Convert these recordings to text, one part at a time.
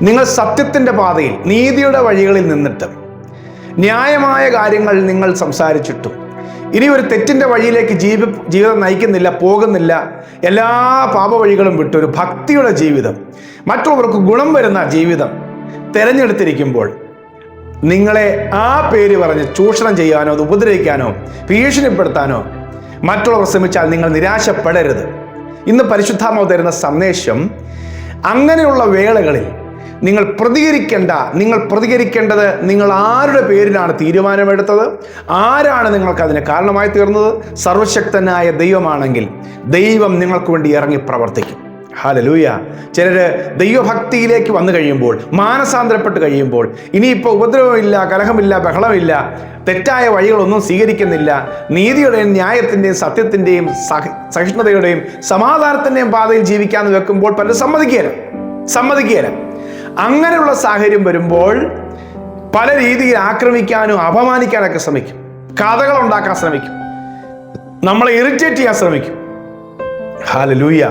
നിങ്ങൾ സത്യത്തിന്റെ പാതയിൽ നീതിയുടെ വഴികളിൽ നിന്നിട്ട് ന്യായമായ കാര്യങ്ങൾ നിങ്ങൾ സംസാരിച്ചിട്ടും ഇനി ഒരു തെറ്റിന്റെ വഴിയിലേക്ക് ജീവി ജീവിതം നയിക്കുന്നില്ല പോകുന്നില്ല എല്ലാ പാപവഴികളും വിട്ട് ഒരു ഭക്തിയുടെ ജീവിതം മറ്റുള്ളവർക്ക് ഗുണം വരുന്ന ജീവിതം തിരഞ്ഞെടുത്തിരിക്കുമ്പോൾ നിങ്ങളെ ആ പേര് പറഞ്ഞ് ചൂഷണം ചെയ്യാനോ അത് ഉപദ്രവിക്കാനോ ഭീഷണിപ്പെടുത്താനോ മറ്റുള്ളവർ ശ്രമിച്ചാൽ നിങ്ങൾ നിരാശപ്പെടരുത്. ഇന്ന് പരിശുദ്ധാമ തരുന്ന സന്ദേശം അങ്ങനെയുള്ള വേളകളിൽ നിങ്ങൾ പ്രതികരിക്കേണ്ട നിങ്ങൾ പ്രതികരിക്കേണ്ടത് നിങ്ങൾ ആരുടെ പേരിലാണ് തീരുമാനമെടുത്തത്? ആരാണ് നിങ്ങൾക്ക് അതിന് കാരണമായി തീർന്നത്? സർവശക്തനായ ദൈവമാണെങ്കിൽ ദൈവം നിങ്ങൾക്ക് വേണ്ടി ഇറങ്ങി പ്രവർത്തിക്കും. ഹാലലൂയ ചിലർ ദൈവഭക്തിയിലേക്ക് വന്നു കഴിയുമ്പോൾ മാനസാന്തരപ്പെട്ട് കഴിയുമ്പോൾ ഇനിയിപ്പോൾ ഉപദ്രവമില്ല കലഹമില്ല ബഹളമില്ല തെറ്റായ വഴികളൊന്നും സ്വീകരിക്കുന്നില്ല നീതിയുടെയും ന്യായത്തിന്റെയും സത്യത്തിന്റെയും സഹ സഹിഷ്ണുതയുടെയും സമാധാനത്തിന്റെയും പാതയിൽ ജീവിക്കാമെന്ന് വെക്കുമ്പോൾ പലരും സമ്മതിക്കുകയില്ല. സമ്മതിക്കുകയില്ല. അങ്ങനെയുള്ള സാഹചര്യം വരുമ്പോൾ പല രീതിയിൽ ആക്രമിക്കാനും അപമാനിക്കാനൊക്കെ ശ്രമിക്കും. കഥകൾ ഉണ്ടാക്കാൻ ശ്രമിക്കും. നമ്മളെ ഇറിറ്റേറ്റ് ചെയ്യാൻ ശ്രമിക്കും. ഹാലലൂയ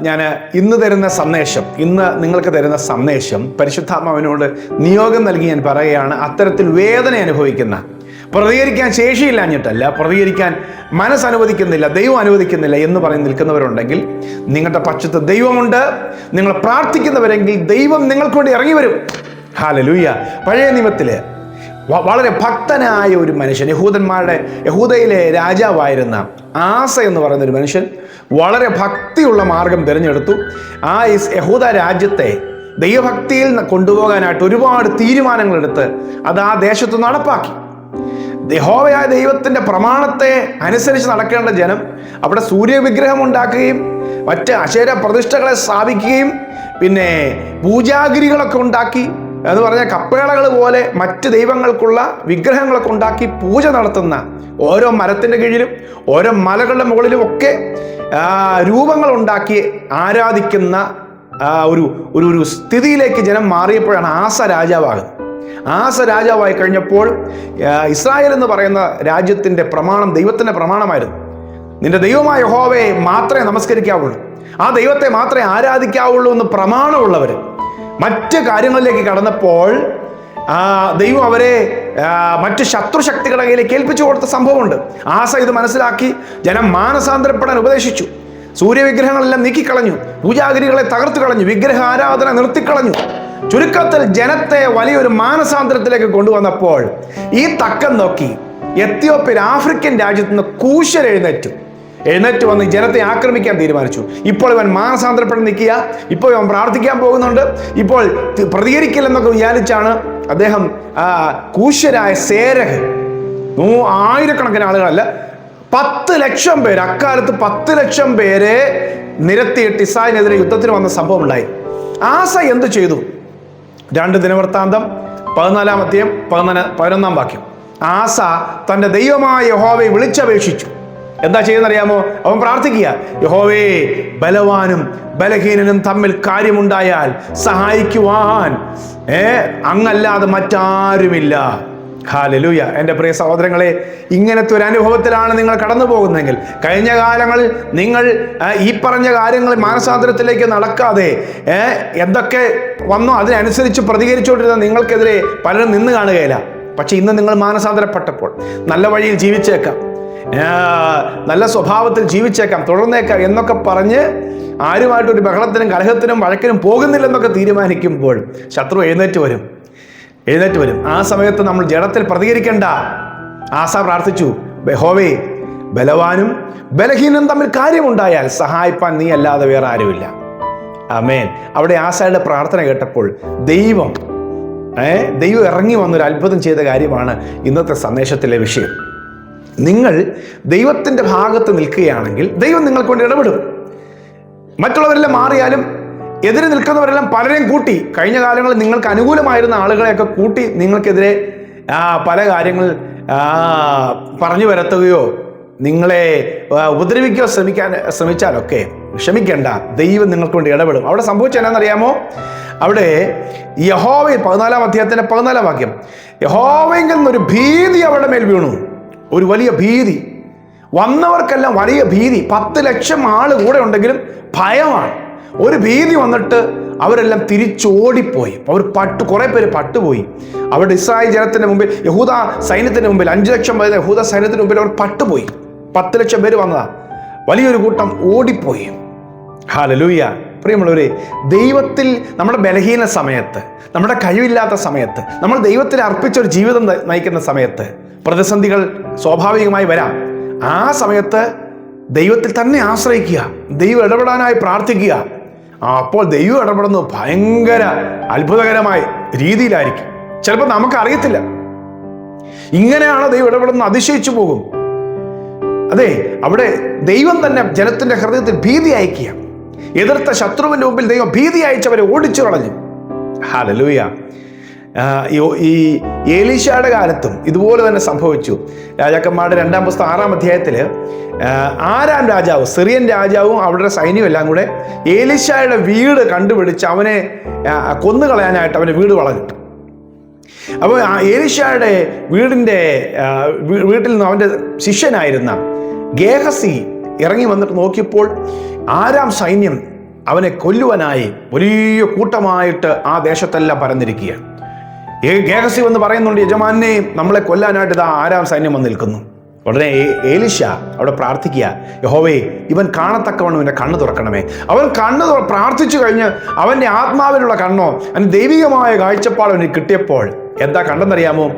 ഞാൻ ഇന്ന് തരുന്ന സന്ദേശം ഇന്ന് നിങ്ങൾക്ക് തരുന്ന സന്ദേശം പരിശുദ്ധാത്മാവിനോട് നിയോഗം നൽകി ഞാൻ പറയുകയാണ് അത്തരത്തിൽ വേദന അനുഭവിക്കുന്ന പ്രതികരിക്കാൻ ശേഷിയില്ലാഞ്ഞിട്ടല്ല പ്രതികരിക്കാൻ മനസ്സനുവദിക്കുന്നില്ല ദൈവം അനുവദിക്കുന്നില്ല എന്ന് പറഞ്ഞ് നിൽക്കുന്നവരുണ്ടെങ്കിൽ നിങ്ങളുടെ പക്ഷത്ത് ദൈവമുണ്ട്. നിങ്ങൾ പ്രാർത്ഥിക്കുന്നവരെങ്കിൽ ദൈവം നിങ്ങൾക്ക് വേണ്ടി ഇറങ്ങി വരും. ഹാലലൂയ പഴയ നിയമത്തിൽ വളരെ ഭക്തനായ ഒരു മനുഷ്യൻ യഹൂദന്മാരുടെ യഹൂദയിലെ രാജാവായിരുന്ന ആസ എന്ന് പറയുന്ന ഒരു മനുഷ്യൻ വളരെ ഭക്തിയുള്ള മാർഗം തിരഞ്ഞെടുത്തു. ആ യഹൂദ രാജ്യത്തെ ദൈവഭക്തിയിൽ കൊണ്ടുപോകാനായിട്ട് ഒരുപാട് തീരുമാനങ്ങളെടുത്ത് അത് ആ ദേശത്ത് നടപ്പാക്കി. യഹോവയായ ദൈവത്തിന്റെ പ്രമാണത്തെ അനുസരിച്ച് നടക്കേണ്ട ജനം അവിടെ സൂര്യവിഗ്രഹം ഉണ്ടാക്കുകയും മറ്റ് അശേര പ്രതിഷ്ഠകളെ സ്ഥാപിക്കുകയും പിന്നെ പൂജാഗിരികളൊക്കെ ഉണ്ടാക്കി എന്ന് പറഞ്ഞാൽ കപ്പേളകൾ പോലെ മറ്റ് ദൈവങ്ങൾക്കുള്ള വിഗ്രഹങ്ങളൊക്കെ ഉണ്ടാക്കി പൂജ നടത്തുന്ന ഓരോ മരത്തിന്റെ കീഴിലും ഓരോ മലകളുടെ മുകളിലും ഒക്കെ രൂപങ്ങൾ ഉണ്ടാക്കി ആരാധിക്കുന്ന ഒരു ഒരു സ്ഥിതിയിലേക്ക് ജനം മാറിയപ്പോഴാണ് ആസ രാജാവാകുന്നത്. ആസ രാജാവായി കഴിഞ്ഞപ്പോൾ ഇസ്രായേൽ എന്ന് പറയുന്ന രാജ്യത്തിന്റെ പ്രമാണം ദൈവത്തിന്റെ പ്രമാണമായിരുന്നു. നിന്റെ ദൈവമായ യഹോവയെ മാത്രമേ നമസ്കരിക്കാവുള്ളൂ. ആ ദൈവത്തെ മാത്രമേ ആരാധിക്കാവുള്ളൂ എന്ന് പ്രമാണമുള്ളവർ. മറ്റ് കാര്യങ്ങളിലേക്ക് കടന്നപ്പോൾ ദൈവം അവരെ മറ്റ് ശത്രുശക്തികളുടെ കയ്യിലേക്ക് ഏൽപ്പിച്ചു കൊടുത്ത സംഭവമുണ്ട്. ആസ ഇത് മനസ്സിലാക്കി ജനം മാനസാന്തരപ്പെടാൻ ഉപദേശിച്ചു. സൂര്യവിഗ്രഹങ്ങളെല്ലാം നീക്കിക്കളഞ്ഞു. പൂജാഗിരികളെ തകർത്തു കളഞ്ഞു വിഗ്രഹ ആരാധന നിർത്തിക്കളഞ്ഞു. ചുരുക്കത്തിൽ ജനത്തെ വലിയൊരു മാനസാന്തരത്തിലേക്ക് കൊണ്ടുവന്നപ്പോൾ ഈ തക്കം നോക്കി എത്യോപ്യൻ ആഫ്രിക്കൻ രാജ്യത്ത് നിന്ന് കൂശർ എഴുന്നേറ്റു. എഴുന്നേറ്റ് വന്ന് ജനത്തെ ആക്രമിക്കാൻ തീരുമാനിച്ചു. ഇപ്പോൾ ഇവൻ മാനസാന്തരപ്പെട്ട് നിൽക്കുക. ഇപ്പോൾ ഇവൻ പ്രാർത്ഥിക്കാൻ പോകുന്നുണ്ട്. ഇപ്പോൾ പ്രതികരിക്കില്ലെന്നൊക്കെ വിചാരിച്ചാണ് അദ്ദേഹം കൂശരായ സേരഹ്. നൂ ആയിരക്കണക്കിന് ആളുകളല്ല പത്ത് ലക്ഷം പേര് അക്കാലത്ത് പത്ത് ലക്ഷം പേരെ നിരത്തിയിട്ട് ഇസ്രായേലിനെതിരെ യുദ്ധത്തിന് വന്ന സംഭവം ഉണ്ടായി ആസ എന്ത് ചെയ്തു? രണ്ട് ദിനവൃത്താന്തം പതിനാലാം അധ്യയം പതിനാല് പതിനൊന്നാം വാക്യം. ആസ തന്റെ ദൈവമായ യഹോവയെ വിളിച്ചപേക്ഷിച്ചു. എന്താ ചെയ്യുന്നറിയാമോ? അവൻ പ്രാർത്ഥിക്കുക. യഹോവേ ബലവാനും ബലഹീനനും തമ്മിൽ കാര്യമുണ്ടായാൽ സഹായിക്കുവാൻ. ഏ അങ്ങല്ലാതെ മറ്റാരുമില്ല. ഹാലലൂയ. എന്റെ പ്രിയ സഹോദരങ്ങളെ ഇങ്ങനത്തെ ഒരു അനുഭവത്തിലാണ് നിങ്ങൾ കടന്നു പോകുന്നതെങ്കിൽ കഴിഞ്ഞ കാലങ്ങളിൽ നിങ്ങൾ ഈ പറഞ്ഞ കാര്യങ്ങൾ മാനസാന്തരത്തിലേക്ക് നടക്കാതെ എന്തൊക്കെ വന്നോ അതിനനുസരിച്ച് പ്രതികരിച്ചുകൊണ്ടിരുന്ന നിങ്ങൾക്കെതിരെ പലരും നിന്ന് കാണുകയില്ല. പക്ഷെ ഇന്ന് നിങ്ങൾ മാനസാന്തരപ്പെട്ടപ്പോൾ നല്ല വഴിയിൽ ജീവിച്ചേക്കാം. നല്ല സ്വഭാവത്തിൽ ജീവിച്ചേക്കാം തുടർന്നേക്കാം എന്നൊക്കെ പറഞ്ഞ് ആരുമായിട്ടൊരു ബഹളത്തിനും കലഹത്തിനും വഴക്കിനും പോകുന്നില്ലെന്നൊക്കെ തീരുമാനിക്കുമ്പോൾ ശത്രു എഴുന്നേറ്റ് വരും. എഴുന്നേറ്റ് വരും. ആ സമയത്ത് നമ്മൾ ജഡത്തിൽ പ്രതികരിക്കേണ്ട. ആസ പ്രാർത്ഥിച്ചു ബഹോവേ ബലവാനും ബലഹീനും തമ്മിൽ കാര്യമുണ്ടായാൽ സഹായിപ്പാൻ നീ അല്ലാതെ വേറെ ആരുമില്ല. അമേൻ അവിടെ ആസയുടെ പ്രാർത്ഥന കേട്ടപ്പോൾ ദൈവം ഏ ദൈവം ഇറങ്ങി വന്നൊരു അത്ഭുതം ചെയ്ത കാര്യമാണ് ഇന്നത്തെ സന്ദേശത്തിലെ വിഷയം. നിങ്ങൾ ദൈവത്തിന്റെ ഭാഗത്ത് നിൽക്കുകയാണെങ്കിൽ ദൈവം നിങ്ങൾക്ക് വേണ്ടി ഇടപെടും. മറ്റുള്ളവരെല്ലാം മാറിയാലും എതിരെ നിൽക്കുന്നവരെല്ലാം പലരെയും കൂട്ടി കഴിഞ്ഞ കാലങ്ങളിൽ നിങ്ങൾക്ക് അനുകൂലമായിരുന്ന ആളുകളെയൊക്കെ കൂട്ടി നിങ്ങൾക്കെതിരെ പല കാര്യങ്ങൾ പറഞ്ഞു വരത്തുകയോ നിങ്ങളെ ഉപദ്രവിക്കോ ശ്രമിക്കാൻ ശ്രമിച്ചാലൊക്കെ ക്ഷമിക്കേണ്ട. ദൈവം നിങ്ങൾക്ക് വേണ്ടി ഇടപെടും. അവിടെ സംഭവിച്ച എന്നാണെന്നറിയാമോ അവിടെ യഹോവ പതിനാലാം അധ്യായത്തിന്റെ പതിനാലാം വാക്യം. യഹോവയിൽ ഒരു ഭീതി അവരുടെ മേൽ വീണു. ഒരു വലിയ ഭീതി. വന്നവർക്കെല്ലാം വലിയ ഭീതി. പത്ത് ലക്ഷം ആൾ കൂടെ ഉണ്ടെങ്കിലും ഭയമാണ്. ഒരു ഭീതി വന്നിട്ട് അവരെല്ലാം തിരിച്ചോടിപ്പോയി. അവർ പട്ടു കുറേ പേര് പട്ടുപോയി. അവരുടെ ഇസ്രായേൽ ജനത്തിന്റെ മുമ്പിൽ യഹൂദ സൈന്യത്തിന്റെ മുമ്പിൽ അഞ്ചു ലക്ഷം വരുന്ന യഹൂദ സൈന്യത്തിന് മുമ്പിൽ അവർ പട്ടുപോയി. പത്ത് ലക്ഷം പേര് വന്നതാ. വലിയൊരു കൂട്ടം ഓടിപ്പോയി. ഹാലലൂയ പ്രിയമുള്ളവരെ ദൈവത്തിൽ നമ്മുടെ ബലഹീന സമയത്ത് നമ്മുടെ കഴിവില്ലാത്ത സമയത്ത് നമ്മൾ ദൈവത്തിൽ അർപ്പിച്ച ഒരു ജീവിതം നയിക്കുന്ന സമയത്ത് പ്രതിസന്ധികൾ സ്വാഭാവികമായി വരാം. ആ സമയത്ത് ദൈവത്തിൽ തന്നെ ആശ്രയിക്കുക ദൈവം ഇടപെടാനായി പ്രാർത്ഥിക്കുക. അപ്പോൾ ദൈവം ഇടപെടുന്നത് ഭയങ്കര അത്ഭുതകരമായ രീതിയിലായിരിക്കും. ചിലപ്പോൾ നമുക്ക് അറിയത്തില്ല ഇങ്ങനെയാണ് ദൈവം ഇടപെടുന്നത് അതിശയിച്ചു പോകും. അതെ അവിടെ ദൈവം തന്നെ ജനത്തിന്റെ ഹൃദയത്തിൽ ഭീതി അയക്കുക എതിർത്ത ശത്രുവിന്റെ മുമ്പിൽ ദൈവം ഭീതി അയച്ചവരെ ഓടിച്ചു കളഞ്ഞു ഹാലലൂയ ഈ ഏലീശയുടെ കാലത്തും ഇതുപോലെ തന്നെ സംഭവിച്ചു. രാജാക്കന്മാരുടെ രണ്ടാം പുസ്തകം ആറാം അധ്യായത്തിൽ ആരാം രാജാവ്? സിറിയൻ രാജാവും അവരുടെ സൈന്യവും എല്ലാം കൂടെ ഏലീശയുടെ വീട് കണ്ടുപിടിച്ച് അവനെ കൊന്നുകളയാനായിട്ട് അവന്റെ വീട് വളഞ്ഞു. അപ്പോൾ ഏലിഷയുടെ വീടിന്റെ വീട്ടിൽ നിന്ന് അവന്റെ ശിഷ്യനായിരുന്ന ഗേഹസി ഇറങ്ങി വന്നിട്ട് നോക്കിയപ്പോൾ ആരാം സൈന്യം അവനെ കൊല്ലുവാനായി വലിയ കൂട്ടമായിട്ട് ആ ദേശത്തെല്ലാം പരന്നിരിക്കുക ഏ ഗേഹസി വന്ന് പറയുന്നുണ്ട് യജമാനെ നമ്മളെ കൊല്ലാനായിട്ട് ഇതാ ആരാം സൈന്യം വന്ന് നിൽക്കുന്നു. ഉടനെ ഏലിഷ അവിടെ പ്രാർത്ഥിക്കുക. യഹോവേ ഇവൻ കാണത്തക്കവണ്ണം ഇവന്റെ കണ്ണ് തുറക്കണമേ. അവൻ കണ്ണ് പ്രാർത്ഥിച്ചു കഴിഞ്ഞ് അവന്റെ ആത്മാവിനുള്ള കണ്ണോ അതിന് ദൈവികമായ കാഴ്ചപ്പാട് അവന് കിട്ടിയപ്പോൾ എന്താ കണ്ടെന്നറിയാമോ?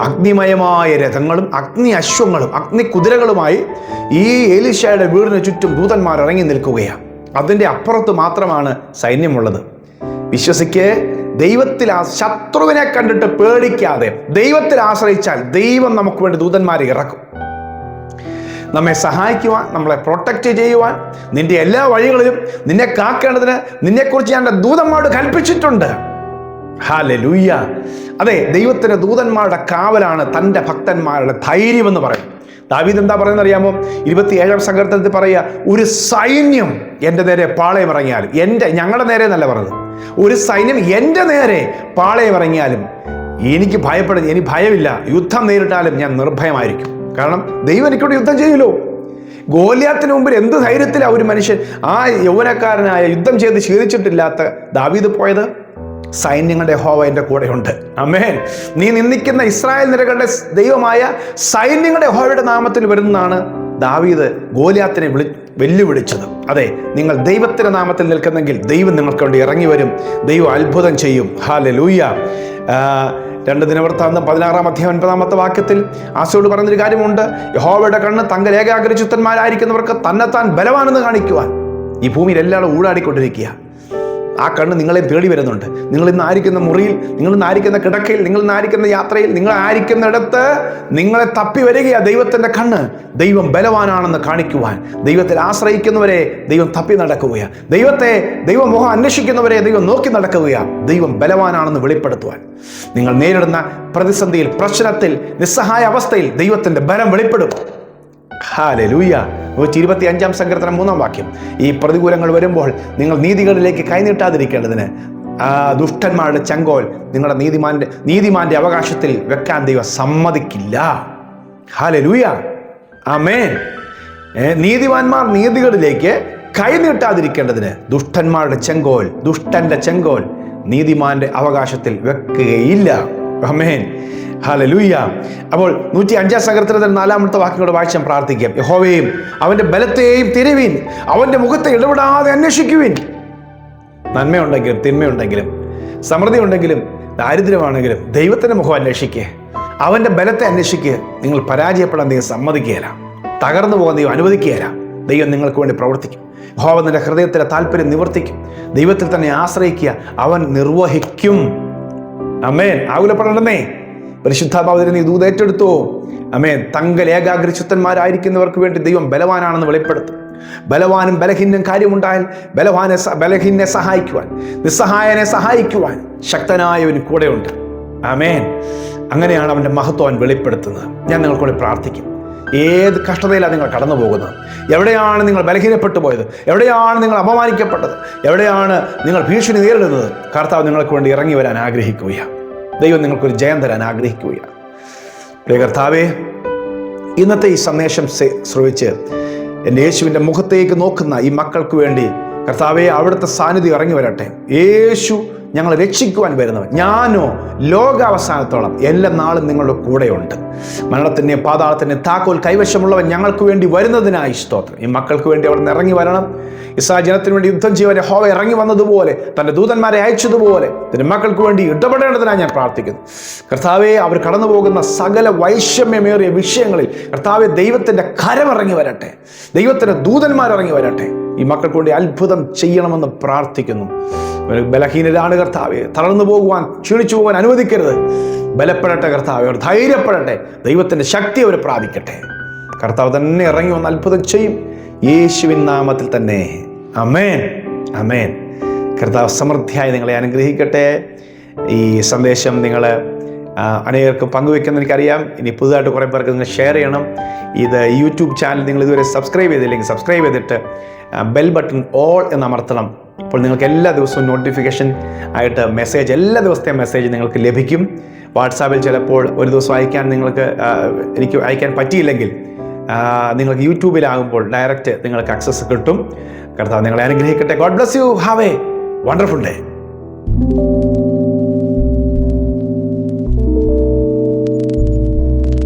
അഗ്നിമയമായ രഥങ്ങളും അഗ്നി അശ്വങ്ങളും അഗ്നി കുതിരകളുമായി ഈ ഏലിഷയുടെ വീടിന് ചുറ്റും ഭൂതന്മാർ ഇറങ്ങി നിൽക്കുകയാണ്. അതിന്റെ അപ്പുറത്ത് മാത്രമാണ് സൈന്യമുള്ളത്. വിശ്വസിക്ക് ദൈവത്തിൽ ആ ശത്രുവിനെ കണ്ടിട്ട് പേടിക്കാതെ ദൈവത്തിൽ ആശ്രയിച്ചാൽ ദൈവം നമുക്ക് വേണ്ടി ദൂതന്മാരെ ഇറക്കും. നമ്മെ സഹായിക്കുവാൻ നമ്മളെ പ്രൊട്ടക്റ്റ് ചെയ്യുവാൻ നിന്റെ എല്ലാ വഴികളിലും നിന്നെ കാക്കേണ്ടതിന് നിന്നെക്കുറിച്ച് ഞാൻ എന്റെ ദൂതന്മാരോട് കൽപ്പിച്ചിട്ടുണ്ട്. ഹാലെ ലൂയ്യ അതെ ദൈവത്തിന്റെ ദൂതന്മാരുടെ കാവലാണ് തന്റെ ഭക്തന്മാരുടെ ധൈര്യമെന്ന് പറയും ദാവീദ് എന്താ പറയുന്നത് അറിയാമോ ഇരുപത്തിയേഴാം സങ്കീർത്തനത്തിൽ പറയുക ഒരു സൈന്യം എന്റെ നേരെ പാളയം ഇറങ്ങിയാലും എന്റെ ഞങ്ങളുടെ നേരെ എന്നല്ല പറഞ്ഞത്. ഒരു സൈന്യം എന്റെ നേരെ പാളയം ഇറങ്ങിയാലും എനിക്ക് ഭയപ്പെടുന്നു എനിക്ക് ഭയമില്ല. യുദ്ധം നേരിട്ടാലും ഞാൻ നിർഭയമായിരിക്കും. കാരണം ദൈവം എനിക്കോട് യുദ്ധം ചെയ്യൂലോ ഗോലിയാത്തിന് മുമ്പിൽ എന്ത് ധൈര്യത്തിലാണ് ഒരു മനുഷ്യൻ ആ യൗവനക്കാരനായ യുദ്ധം ചെയ്ത് ശീലിച്ചിട്ടില്ലാത്ത ദാവീദ് പോയത്? സൈന്യങ്ങളുടെ ഹോവ എന്റെ കൂടെയുണ്ട്. അമേൻ നീ നിന്ദിക്കുന്ന ഇസ്രായേൽ നിരകളുടെ ദൈവമായ സൈന്യങ്ങളുടെ ഹോവയുടെ നാമത്തിൽ വരുന്നതാണ് ദാവീദ് ഗോലിയാത്തിനെ വിളി വെല്ലുവിളിച്ചത്. അതെ നിങ്ങൾ ദൈവത്തിന്റെ നാമത്തിൽ നിൽക്കുന്നെങ്കിൽ ദൈവം നിങ്ങൾക്ക് വേണ്ടി ഇറങ്ങി വരും. ദൈവം അത്ഭുതം ചെയ്യും. ഹാലെ ലൂയ്യ രണ്ട് ദിനവൃത്താന്തം പതിനാറാം അധ്യായം ഒൻപതാമത്തെ വാക്യത്തിൽ ആസയോട് പറഞ്ഞൊരു കാര്യമുണ്ട്. യഹോവയുടെ കണ്ണ് തങ്ങൾ ഏകാഗ്രചിത്തന്മാരായിരിക്കുന്നവർക്ക് തന്നെത്താൻ ബലമാണെന്ന് കാണിക്കുവാൻ. ഈ ഭൂമിയിൽ എല്ലാവരും ഊടാടിക്കൊണ്ടിരിക്കുക ആ കണ്ണ് നിങ്ങളെ തേടി വരുന്നുണ്ട്. നിങ്ങൾ ഇന്ന് ആയിരിക്കുന്ന മുറിയിൽ നിങ്ങൾ ഇന്ന് ആയിരിക്കുന്ന കിടക്കയിൽ നിങ്ങൾ ഇന്ന് ആയിരിക്കുന്ന യാത്രയിൽ നിങ്ങൾ ആയിരിക്കുന്നിടത്ത് നിങ്ങളെ തപ്പി വരികയാ ദൈവത്തിന്റെ കണ്ണ്. ദൈവം ബലവാനാണെന്ന് കാണിക്കുവാൻ. ദൈവത്തിൽ ആശ്രയിക്കുന്നവരെ ദൈവം തപ്പി നടക്കുകയാ. ദൈവത്തെ ദൈവമുഖം അന്വേഷിക്കുന്നവരെ ദൈവം നോക്കി നടക്കുകയാ. ദൈവം ബലവാനാണെന്ന് വെളിപ്പെടുത്തുവാൻ. നിങ്ങൾ നേരിടുന്ന പ്രതിസന്ധിയിൽ പ്രശ്നത്തിൽ നിസ്സഹായ അവസ്ഥയിൽ ദൈവത്തിന്റെ ബലം വെളിപ്പെടും. ഹാലലൂയ നൂറ്റി ഇരുപത്തി അഞ്ചാം സങ്കീർത്തനം മൂന്നാം വാക്യം. ഈ പ്രതികൂലങ്ങൾ വരുമ്പോൾ നിങ്ങൾ നീതികളിലേക്ക് കൈനീട്ടാതിരിക്കേണ്ടതിന് ദുഷ്ടന്മാരുടെ ചങ്കോൽ നിങ്ങളുടെ നീതിമാന്റെ നീതിമാന്റെ അവകാശത്തിൽ വെക്കാൻ ദൈവം സമ്മതിക്കില്ല. ഹാലലൂയ ആമേൻ. ഏ, നീതിമാന്മാർ നീതികളിലേക്ക് കൈനീട്ടാതിരിക്കേണ്ടതിന് ദുഷ്ടന്മാരുടെ ചെങ്കോൽ ദുഷ്ടന്റെ ചെങ്കോൽ നീതിമാന്റെ അവകാശത്തിൽ വെക്കുകയില്ല. അമേൻ ഹലലൂയ്യ അപ്പോൾ നൂറ്റി അഞ്ചാം സകർത്തനത്തിൽ നാലാമത്തെ വാക്കിനോട് വായിച്ചാൽ പ്രാർത്ഥിക്കാം. യഹോവയും അവന്റെ ബലത്തെയും തിരുവീൻ അവന്റെ മുഖത്തെ ഇടപെടാതെ അന്വേഷിക്കുവിൻ. നന്മയുണ്ടെങ്കിലും തിന്മയുണ്ടെങ്കിലും സമൃദ്ധി ഉണ്ടെങ്കിലും ദാരിദ്ര്യമാണെങ്കിലും ദൈവത്തിന്റെ മുഖം അന്വേഷിക്കുക അവന്റെ ബലത്തെ അന്വേഷിക്കുക നിങ്ങൾ പരാജയപ്പെടാൻ ദൈവം സമ്മതിക്കുകയില്ല. തകർന്നു പോകാൻ ദൈവം അനുവദിക്കുകയില്ല. ദൈവം നിങ്ങൾക്ക് വേണ്ടി പ്രവർത്തിക്കും. ഹോവ നിന്റെ ഹൃദയത്തിലെ താല്പര്യം നിവർത്തിക്കും. ദൈവത്തിൽ തന്നെ ആശ്രയിക്കുക. അവൻ നിർവഹിക്കും. അമ്മേൻ ആകുലപ്പെടണമെന്നേ പരിശുദ്ധാഭാവത്തിന് നീ ദൂത് ഏറ്റെടുത്തോ. തങ്കൽ ഏകാഗ്രചിത്തന്മാരായിരിക്കുന്നവർക്ക് വേണ്ടി ദൈവം ബലവാനാണെന്ന് വെളിപ്പെടുത്തും. ബലവാനും ബലഹീനും കാര്യമുണ്ടായാൽ ബലവാനെ ബലഹീനെ സഹായിക്കുവാൻ നിസ്സഹായനെ സഹായിക്കുവാൻ ശക്തനായവന് കൂടെയുണ്ട്. അമേൻ അങ്ങനെയാണ് അവന്റെ മഹത്വം വെളിപ്പെടുത്തുന്നത്. ഞാൻ നിങ്ങൾക്കൂടെ പ്രാർത്ഥിക്കും. ഏത് കഷ്ടതയിലാണ് നിങ്ങൾ കടന്നു പോകുന്നത് എവിടെയാണ് നിങ്ങൾ ബലഹീനപ്പെട്ടു പോയത്? എവിടെയാണ് നിങ്ങൾ അപമാനിക്കപ്പെട്ടത്? എവിടെയാണ് നിങ്ങൾ ഭീഷണി നേരിടുന്നത്? കർത്താവ് നിങ്ങൾക്ക് വേണ്ടി ഇറങ്ങി വരാൻ ആഗ്രഹിക്കുകയാണ്. ദൈവം നിങ്ങൾക്കൊരു ജയം തരാൻ ആഗ്രഹിക്കുകയാണ്. പ്രിയ കർത്താവേ ഇന്നത്തെ ഈ സന്ദേശം ശ്രവിച്ച് എന്റെ യേശുവിന്റെ മുഖത്തേക്ക് നോക്കുന്ന ഈ മക്കൾക്ക് വേണ്ടി കർത്താവെ അവിടുത്തെ സാന്നിധ്യം ഇറങ്ങി വരട്ടെ. യേശു ഞങ്ങളെ രക്ഷിക്കുവാൻ വരുന്നവൻ. ഞാനോ ലോകാവസാനത്തോളം എല്ലാ നാളും നിങ്ങളുടെ കൂടെയുണ്ട്. മരണത്തിന്റെ പാതാളത്തിന്റെ താക്കോൽ കൈവശമുള്ളവൻ ഞങ്ങൾക്ക് വേണ്ടി വരുന്നതിനായി സ്തോത്രം. ഈ മക്കൾക്ക് വേണ്ടി അവിടെ നിന്ന് ഇറങ്ങി വരണം. ഇസ്രാ ജനത്തിന് വേണ്ടി യുദ്ധം ചെയ്യുവാൻ ഹോവ ഇറങ്ങി വന്നതുപോലെ തന്റെ ദൂതന്മാരെ അയച്ചതുപോലെ തന്റെ മക്കൾക്ക് വേണ്ടി ഇടപെടേണ്ടതിനായി ഞാൻ പ്രാർത്ഥിക്കുന്നു. കർത്താവെ അവർ കടന്നു പോകുന്ന സകല വൈഷമ്യമേറിയ വിഷയങ്ങളിൽ കർത്താവെ ദൈവത്തിന്റെ കരമിറങ്ങി വരട്ടെ. ദൈവത്തിന്റെ ദൂതന്മാരിറങ്ങി വരട്ടെ. ഈ മക്കൾക്ക് വേണ്ടി അത്ഭുതം ചെയ്യണമെന്ന് പ്രാർത്ഥിക്കുന്നു. ബലഹീനരാണ് കർത്താവെ തളർന്നു പോകുവാൻ ക്ഷീണിച്ചു പോകാൻ അനുവദിക്കരുത്. ബലപ്പെടട്ടെ കർത്താവ് അവർ ധൈര്യപ്പെടട്ടെ ദൈവത്തിന്റെ ശക്തി അവർ പ്രാപിക്കട്ടെ. കർത്താവ് തന്നെ ഇറങ്ങി വന്ന് അത്ഭുതം ചെയ്യും. യേശുവിൻ നാമത്തിൽ തന്നെ. അമേൻ അമേൻ കർത്താവ് സമൃദ്ധിയായി നിങ്ങളെ അനുഗ്രഹിക്കട്ടെ. ഈ സന്ദേശം നിങ്ങൾ അനേകർക്ക് പങ്കുവെക്കുന്ന എനിക്കറിയാം. ഇനി പുതുതായിട്ട് കുറേ പേർക്ക് നിങ്ങൾ ഷെയർ ചെയ്യണം. ഇത് യൂട്യൂബ് ചാനൽ നിങ്ങൾ ഇതുവരെ സബ്സ്ക്രൈബ് ചെയ്തില്ലെങ്കിൽ സബ്സ്ക്രൈബ് ചെയ്തിട്ട് ബെൽ ബട്ടൺ ഓൾ എന്ന് അമർത്തണം. ഇപ്പോൾ നിങ്ങൾക്ക് എല്ലാ ദിവസവും നോട്ടിഫിക്കേഷൻ ആയിട്ട് മെസ്സേജ് എല്ലാ ദിവസത്തെയും മെസ്സേജ് നിങ്ങൾക്ക് ലഭിക്കും. വാട്സാപ്പിൽ ചിലപ്പോൾ ഒരു ദിവസം അയക്കാൻ നിങ്ങൾക്ക് എനിക്ക് അയക്കാൻ പറ്റിയില്ലെങ്കിൽ നിങ്ങൾക്ക് യൂട്യൂബിലാകുമ്പോൾ ഡയറക്റ്റ് നിങ്ങൾക്ക് ആക്സസ് കിട്ടും. കർത്താവ് നിങ്ങളെ അനുഗ്രഹിക്കട്ടെ. God bless you have a wonderful day